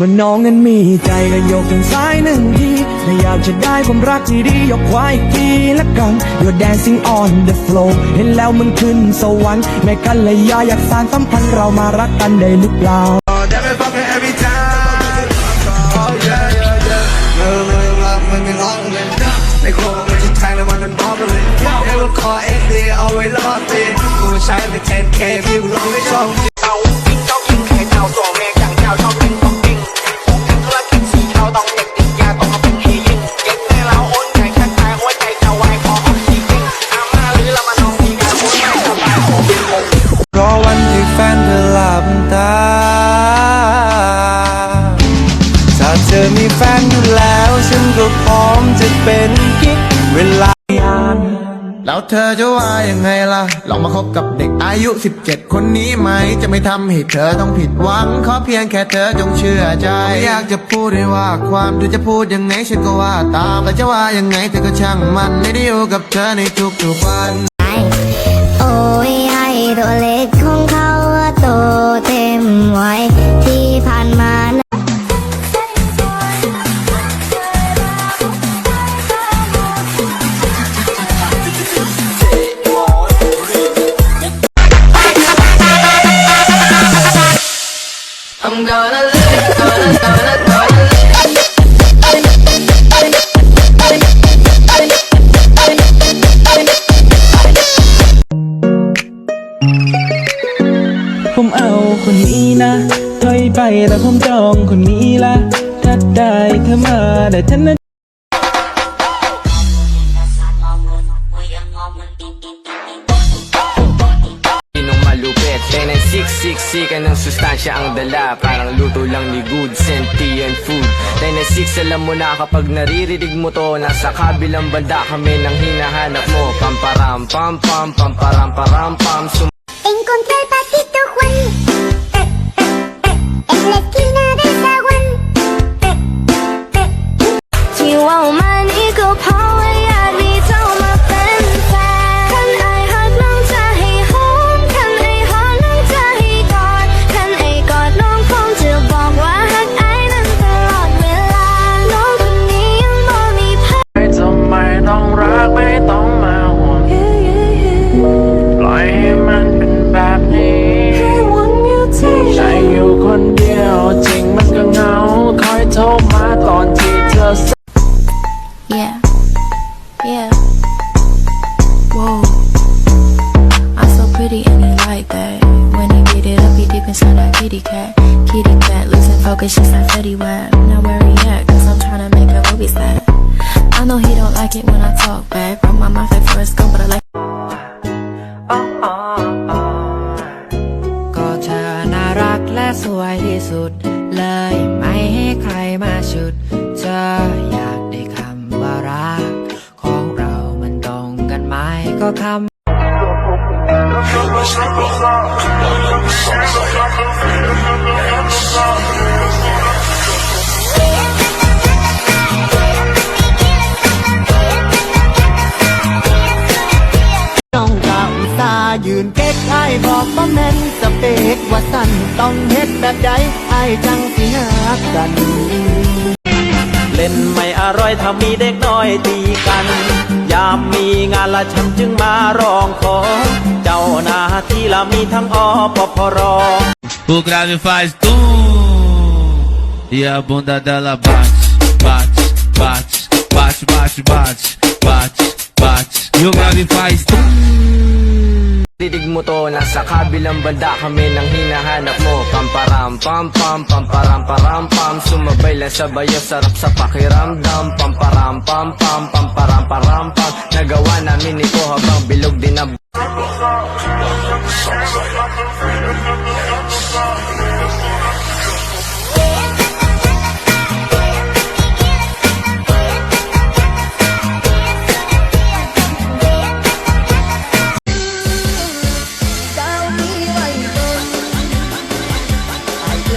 ว่าน้องนั้นมีใจก็ยกทางซ้ายหนึ่งทีถ้าอยากจะได้ความรักที่ดียกขวาอีกทีละกัน You're dancing on the floor เห็นแล้วมันขึ้นสวรรค์แม่กันเลยยาอยากสร้างสัมพันธ์เรามารักกันได้หรือเปล่า That been fucking every time. Oh yeah, yeah, yeah. เออเอไม่ร้องเลยในโครงมันจะแทงแล้วมันเป็นบอมเลยเอวคอเอ็กดีเอาไว้รอดตีกูใช้ไป 10k พี่กูลงไม่ชอบ แฟนอยู่แล้วฉันก็พร้อมจะเป็นกิ๊กเวลาแล้วเธอจะว่ายังไงล่ะ ลองมาคบกับเด็กอายุ 17 คนนี้ไหม จะไม่ทำให้เธอต้องผิดหวัง ขอเพียงแค่เธอจงเชื่อใจ อยากจะพูดให้ว่าความเธอจะพูดยังไงฉันก็ว่าตามแต่จะว่ายังไงเธอก็ช่างมัน ไม่ได้อยู่กับเธอในทุกๆวัน โอ้ยไอ้ตัวเล็กของเขาโตเต็มวัยที่ผ่านมา I'm gonna live, gonna, gonna, gonna live. ผมเอาคนนี้นะถอยไปแล้วผมจองคนนี้ละ ถ้าได้เธอมาแต่ฉันนั้น sustansya ang dala. Parang luto lang ni good sentient food. Tayo na six alam mo na kapag naririnig mo to Nasa kabilang banda kami nang hinahanap mo. Pamparam pam pam pamparam param pam kitty cat. Kitty cat losing focus, just like Fetty Wap. Now where he at? Cause I'm tryna make a movie set. I know he don't like it when I talk back. Run my mouth at first go, but I like ก็เธอน่ารักและสวยที่สุด เลยไม่ให้ใครมาชุดเธออยากได้คำว่ารัก ของเรามันตรงกันไหมก็คำ น้องกะอุตสายืนเก๊กไอ้บอกบ่แม่นสเปกว่าสั้นต้องเฮ็ดแบบใดไอ้จังสิหากัน นไม่อร่อยถ้ามีเด็กน้อยตีกัน ยามมีงานละฉันจึงมาร้องขอ เจ้าหน้าที่ละมีทั้งอปพร O grave faz tum e a bunda dela bate, bate, bate, bate, bate, bate, bate, bate. E o grave faz tum. Didig mo to Nasa kabilang banda kami nang hinahanap mo. Pamparam pam pam pamparam param pam. Sumabay lang sabayo sarap sa pakiramdam. Pamparam pam pam pamparam param pam. Nagawa namin ito habang bilog din na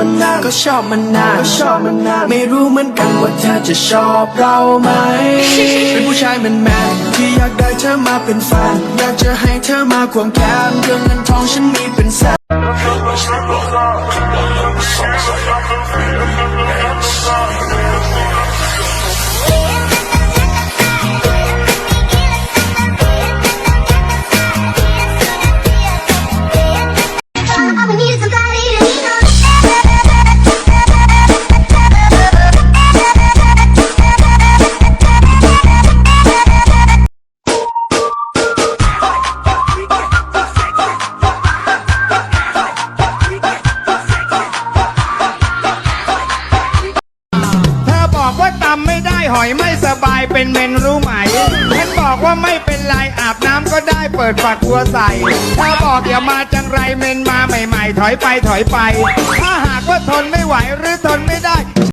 มองมันนานก็ชอบมันนานก็ชอบมันนานไม่รู้เหมือนกันว่าเธอจะชอบเราไหม เป็นผู้ชายแมนแมนๆที่อยากได้เธอมาเป็นแฟนอยากจะให้เธอมาควงแขนเรื่องเงินทองฉันมีเป็นแสน เป็นเมนรู้ไหมฉันบอกว่าไม่เป็นไรอาบน้ำก็ได้เปิดฝักบัวใส่ ถ้าบอกอย่ามาจังไรเมนมาใหม่ ๆ ถอยไปถอยไป ถ้าหากว่าทนไม่ไหวหรือทนไม่ได้